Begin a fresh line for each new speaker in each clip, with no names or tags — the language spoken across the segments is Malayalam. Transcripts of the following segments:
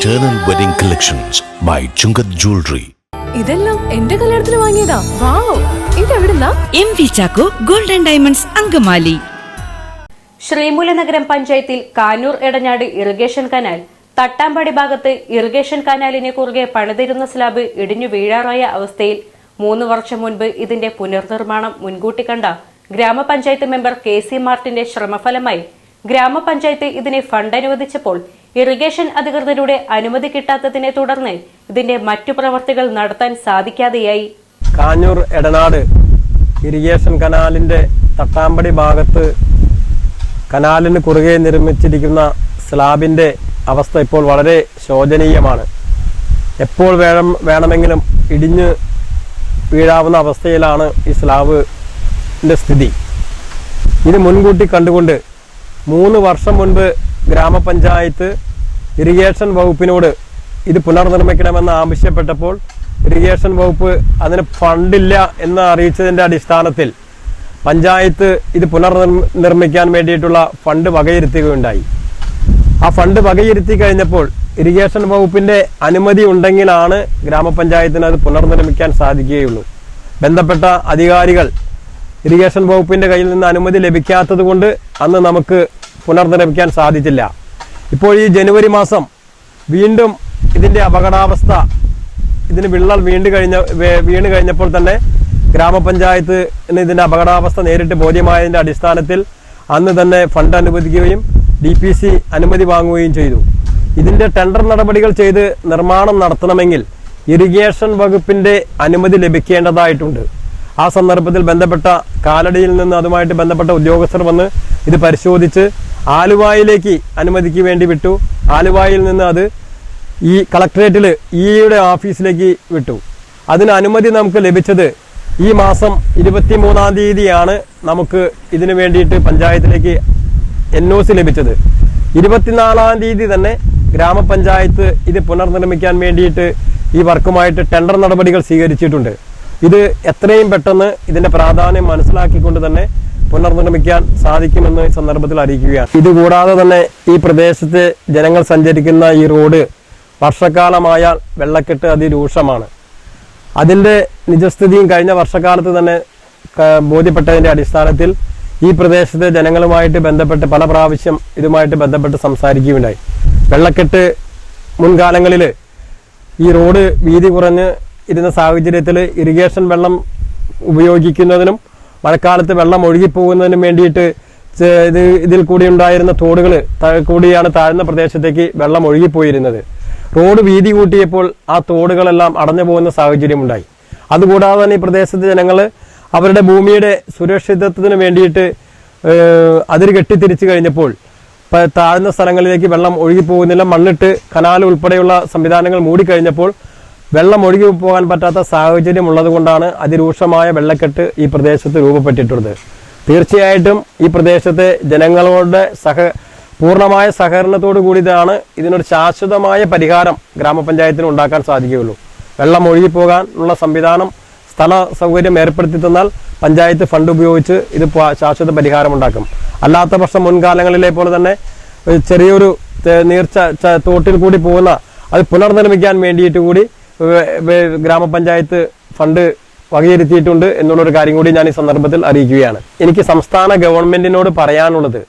Eternal wedding collections by Chungath jewellery
ഇതെല്ലാം എന്റെ കല്യാണത്തിന് വാങ്ങിയതാ. Wow. ഇതെവിടുന്നാ?
M V Chacko golden diamonds Angamaly.
Sreemoolanagaram പഞ്ചായത്തിൽ കാനൂർ എടഞ്ഞാട് ഇറിഗേഷൻ കനാൽ. തട്ടാമ്പാടി ഭാഗത്ത് ഇറിഗേഷൻ കനാലിന് കുറുകെ പണിതിരുന്ന സ്ലാബ് ഇടിഞ്ഞു വീഴാറായ അവസ്ഥയിൽ മൂന്ന് വർഷം മുൻപ് ഇതിന്റെ പുനർനിർമ്മാണം മുൻകൂട്ടി കണ്ട ഗ്രാമപഞ്ചായത്ത് മെമ്പർ കെ സി മാർട്ടിന്റെ ശ്രമഫലമായി ഗ്രാമപഞ്ചായത്ത് ഇതിന് ഫണ്ട് അനുവദിച്ചപ്പോൾ ഇറിഗേഷൻ അധികൃതരുടെ അനുമതി കിട്ടാത്തതിനെ തുടർന്ന് ഇതിന്റെ മറ്റു പ്രവർത്തികൾ നടത്താൻ സാധിക്കാതെയായി.
കാഞ്ഞൂർ എടനാട് ഇറിഗേഷൻ കനാലിന്റെ തട്ടാമ്പടി ഭാഗത്ത് കനാലിന് കുറുകെ നിർമ്മിച്ചിരിക്കുന്ന സ്ലാബിന്റെ അവസ്ഥ ഇപ്പോൾ വളരെ ശോചനീയമാണ്. എപ്പോൾ വേണം വേണമെങ്കിലും ഇടിഞ്ഞ് വീഴാവുന്ന അവസ്ഥയിലാണ് ഈ സ്ലാബിന്റെ സ്ഥിതി. ഇത് മുൻകൂട്ടി കണ്ടുകൊണ്ട് മൂന്ന് വർഷം മുൻപ് ഗ്രാമപഞ്ചായത്ത് ഇറിഗേഷൻ വകുപ്പിനോട് ഇത് പുനർനിർമ്മിക്കണമെന്ന് ആവശ്യപ്പെട്ടപ്പോൾ ഇറിഗേഷൻ വകുപ്പ് അതിന് ഫണ്ടില്ല എന്ന് അറിയിച്ചതിന്റെ അടിസ്ഥാനത്തിൽ പഞ്ചായത്ത് ഇത് പുനർനിർമ്മിക്കാൻ വേണ്ടിയിട്ടുള്ള ഫണ്ട് വകയിരുത്തുകയുണ്ടായി. ആ ഫണ്ട് വകയിരുത്തി കഴിഞ്ഞപ്പോൾ ഇറിഗേഷൻ വകുപ്പിന്റെ അനുമതി ഉണ്ടെങ്കിലാണ് ഗ്രാമപഞ്ചായത്തിന് അത് പുനർനിർമ്മിക്കാൻ സാധിക്കുകയുള്ളൂ. ബന്ധപ്പെട്ട അധികാരികൾ ഇറിഗേഷൻ വകുപ്പിന്റെ കയ്യിൽ നിന്ന് അനുമതി ലഭിക്കാത്തത് കൊണ്ട് അന്ന് നമുക്ക് പുനർനിർമ്മിക്കാൻ സാധിച്ചില്ല. ഇപ്പോൾ ഈ ജനുവരി മാസം വീണ്ടും ഇതിന്റെ അപകടാവസ്ഥ ഇതിന് വിള്ളൽ വീണ്ടു കഴിഞ്ഞ വീണ് കഴിഞ്ഞപ്പോൾ തന്നെ ഗ്രാമപഞ്ചായത്ത് ഇതിന്റെ അപകടാവസ്ഥ നേരിട്ട് ബോധ്യമായതിന്റെ അടിസ്ഥാനത്തിൽ അന്ന് തന്നെ ഫണ്ട് അനുവദിക്കുകയും ഡി പി സി അനുമതി വാങ്ങുകയും ചെയ്തു. ഇതിന്റെ ടെൻഡർ നടപടികൾ ചെയ്ത് നിർമ്മാണം നടത്തണമെങ്കിൽ ഇറിഗേഷൻ വകുപ്പിന്റെ അനുമതി ലഭിക്കേണ്ടതായിട്ടുണ്ട്. ആ സന്ദർഭത്തിൽ ബന്ധപ്പെട്ട കാലടിയിൽ നിന്ന് അതുമായിട്ട് ബന്ധപ്പെട്ട ഉദ്യോഗസ്ഥർ വന്ന് ഇത് പരിശോധിച്ച് ആലുവായിലേക്ക് അനുമതിക്ക് വേണ്ടി വിട്ടു. ആലുവായിൽ നിന്ന് അത് ഈ കളക്ടറേറ്റിൽ ഇയുടെ ഓഫീസിലേക്ക് വിട്ടു. അതിന് അനുമതി നമുക്ക് ലഭിച്ചത് ഈ മാസം ഇരുപത്തി മൂന്നാം തീയതിയാണ് നമുക്ക് ഇതിനു വേണ്ടിയിട്ട് പഞ്ചായത്തിലേക്ക് എൻ ഒ സി ലഭിച്ചത്. ഇരുപത്തിനാലാം തീയതി തന്നെ ഗ്രാമപഞ്ചായത്ത് ഇത് പുനർനിർമ്മിക്കാൻ വേണ്ടിയിട്ട് ഈ വർക്കുമായിട്ട് ടെൻഡർ നടപടികൾ സ്വീകരിച്ചിട്ടുണ്ട്. ഇത് എത്രയും പെട്ടെന്ന് ഇതിന്റെ പ്രാധാന്യം മനസ്സിലാക്കിക്കൊണ്ട് തന്നെ പുനർനിർമ്മിക്കാൻ സാധിക്കുമെന്ന് സന്ദർഭത്തിൽ അറിയിക്കുകയാണ്. ഇതുകൂടാതെ തന്നെ ഈ പ്രദേശത്ത് ജനങ്ങൾ സഞ്ചരിക്കുന്ന ഈ റോഡ് വർഷക്കാലമായാൽ വെള്ളക്കെട്ട് അതിരൂക്ഷമാണ്. അതിന്റെ നിജസ്ഥിതിയും കഴിഞ്ഞ വർഷക്കാലത്ത് തന്നെ ബോധ്യപ്പെട്ടതിന്റെ അടിസ്ഥാനത്തിൽ ഈ പ്രദേശത്തെ ജനങ്ങളുമായിട്ട് ബന്ധപ്പെട്ട് പല പ്രാവശ്യം ഇതുമായിട്ട് ബന്ധപ്പെട്ട് സംസാരിക്കുകയുണ്ടായി. വെള്ളക്കെട്ട് മുൻകാലങ്ങളിൽ ഈ റോഡ് വീതി കുറഞ്ഞ് ഇരുന്ന സാഹചര്യത്തിൽ ഇറിഗേഷൻ വെള്ളം ഉപയോഗിക്കുന്നതിനും മഴക്കാലത്ത് വെള്ളം ഒഴുകിപ്പോകുന്നതിനും വേണ്ടിയിട്ട് ഇത് ഇതിൽ കൂടി ഉണ്ടായിരുന്ന തോടുകൾ കൂടിയാണ് താഴ്ന്ന പ്രദേശത്തേക്ക് വെള്ളം ഒഴുകിപ്പോയിരുന്നത്. റോഡ് വീതി കൂട്ടിയപ്പോൾ ആ തോടുകളെല്ലാം അടഞ്ഞു പോകുന്ന സാഹചര്യമുണ്ടായി. അതുകൂടാതെ തന്നെ ഈ പ്രദേശത്തെ ജനങ്ങൾ അവരുടെ ഭൂമിയുടെ സുരക്ഷിതത്വത്തിന് വേണ്ടിയിട്ട് അതിര് കെട്ടിത്തിരിച്ചു കഴിഞ്ഞപ്പോൾ താഴ്ന്ന സ്ഥലങ്ങളിലേക്ക് വെള്ളം ഒഴുകിപ്പോകുന്നില്ല. മണ്ണിട്ട് കനാൽ ഉൾപ്പെടെയുള്ള സംവിധാനങ്ങൾ മൂടിക്കഴിഞ്ഞപ്പോൾ വെള്ളം ഒഴുകി പോകാൻ പറ്റാത്ത സാഹചര്യം ഉള്ളതുകൊണ്ടാണ് അതിരൂക്ഷമായ വെള്ളക്കെട്ട് ഈ പ്രദേശത്ത് രൂപപ്പെട്ടിട്ടുള്ളത്. തീർച്ചയായിട്ടും ഈ പ്രദേശത്തെ ജനങ്ങളുടെ സഹ പൂർണമായ സഹകരണത്തോടു കൂടിയതാണ് ഇതിനൊരു ശാശ്വതമായ പരിഹാരം ഗ്രാമപഞ്ചായത്തിന് ഉണ്ടാക്കാൻ സാധിക്കുകയുള്ളൂ. വെള്ളം ഒഴുകിപ്പോകാനുള്ള സംവിധാനം സ്ഥല സൗകര്യം ഏർപ്പെടുത്തി തന്നാൽ പഞ്ചായത്ത് ഫണ്ട് ഉപയോഗിച്ച് ഇത് ശാശ്വത പരിഹാരം ഉണ്ടാക്കും. അല്ലാത്ത പക്ഷം മുൻകാലങ്ങളിലെ പോലെ തന്നെ ചെറിയൊരു നീർച്ച തോട്ടിൽ കൂടി പോകുന്ന അത് പുനർനിർമ്മിക്കാൻ വേണ്ടിയിട്ട് കൂടി ഗ്രാമപഞ്ചായത്ത് ഫണ്ട് വകയിരുത്തിയിട്ടുണ്ട് എന്നുള്ളൊരു കാര്യം കൂടി ഞാൻ ഈ സന്ദർഭത്തിൽ അറിയിക്കുകയാണ്. എനിക്ക് സംസ്ഥാന ഗവൺമെന്റിനോട് പറയാനുള്ളത്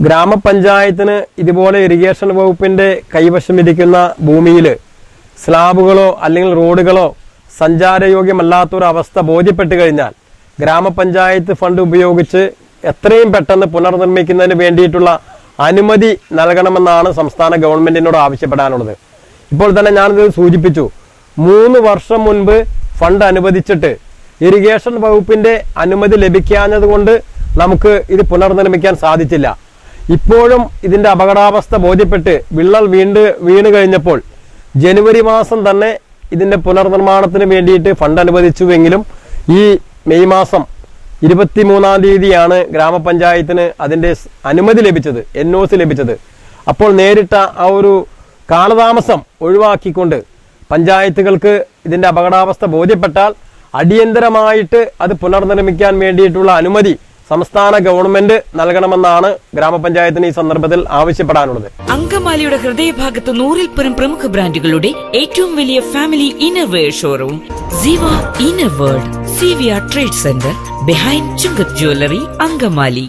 ഗ്രാമപഞ്ചായത്തിന് ഇതുപോലെ ഇറിഗേഷൻ വകുപ്പിന്റെ കൈവശമിരിക്കുന്ന ഭൂമിയിൽ സ്ലാബുകളോ അല്ലെങ്കിൽ റോഡുകളോ സഞ്ചാരയോഗ്യമല്ലാത്തൊരവസ്ഥ ബോധ്യപ്പെട്ട് കഴിഞ്ഞാൽ ഗ്രാമപഞ്ചായത്ത് ഫണ്ട് ഉപയോഗിച്ച് എത്രയും പെട്ടെന്ന് പുനർനിർമ്മിക്കുന്നതിന് വേണ്ടിയിട്ടുള്ള അനുമതി നൽകണമെന്നാണ് സംസ്ഥാന ഗവൺമെന്റിനോട് ആവശ്യപ്പെടാനുള്ളത്. ഇപ്പോൾ തന്നെ ഞാനിത് സൂചിപ്പിച്ചു. മൂന്ന് വർഷം മുൻപ് ഫണ്ട് അനുവദിച്ചിട്ട് ഇറിഗേഷൻ വകുപ്പിന്റെ അനുമതി ലഭിക്കാഞ്ഞത് കൊണ്ട് നമുക്ക് ഇത് പുനർനിർമ്മിക്കാൻ സാധിച്ചില്ല. ഇപ്പോഴും ഇതിന്റെ അപകടാവസ്ഥ ബോധ്യപ്പെട്ട് വിള്ളൽ വീണ്ട് വീണ് കഴിഞ്ഞപ്പോൾ ജനുവരി മാസം തന്നെ ഇതിന്റെ പുനർനിർമ്മാണത്തിന് വേണ്ടിയിട്ട് ഫണ്ട് അനുവദിച്ചുവെങ്കിലും ഈ മെയ് മാസം ഇരുപത്തി മൂന്നാം തീയതിയാണ് ഗ്രാമപഞ്ചായത്തിന് അതിന്റെ അനുമതി ലഭിച്ചത് എൻ ലഭിച്ചത്. അപ്പോൾ നേരിട്ട ആ ഒരു കാലതാമസം ഒഴിവാക്കിക്കൊണ്ട് പഞ്ചായത്തുകൾക്ക് ഇതിന്റെ അപകടാവസ്ഥ ബോധ്യപ്പെട്ടാൽ അടിയന്തരമായിട്ട് അത് പുനർനിർമ്മിക്കാൻ വേണ്ടിയിട്ടുള്ള അനുമതി സംസ്ഥാന ഗവൺമെന്റ് നൽകണമെന്നാണ് ഗ്രാമപഞ്ചായത്തിന് ഈ സന്ദർഭത്തിൽ ആവശ്യപ്പെടാനുള്ളത്.
അങ്കമാലിയുടെ ഹൃദയഭാഗത്ത് നൂറിൽ പരം പ്രമുഖ ബ്രാൻഡുകളുടെ ഏറ്റവും വലിയ family innerwear showroom. Jeeva inner world C V R trade centre behind Chungath jewellery Angamaly.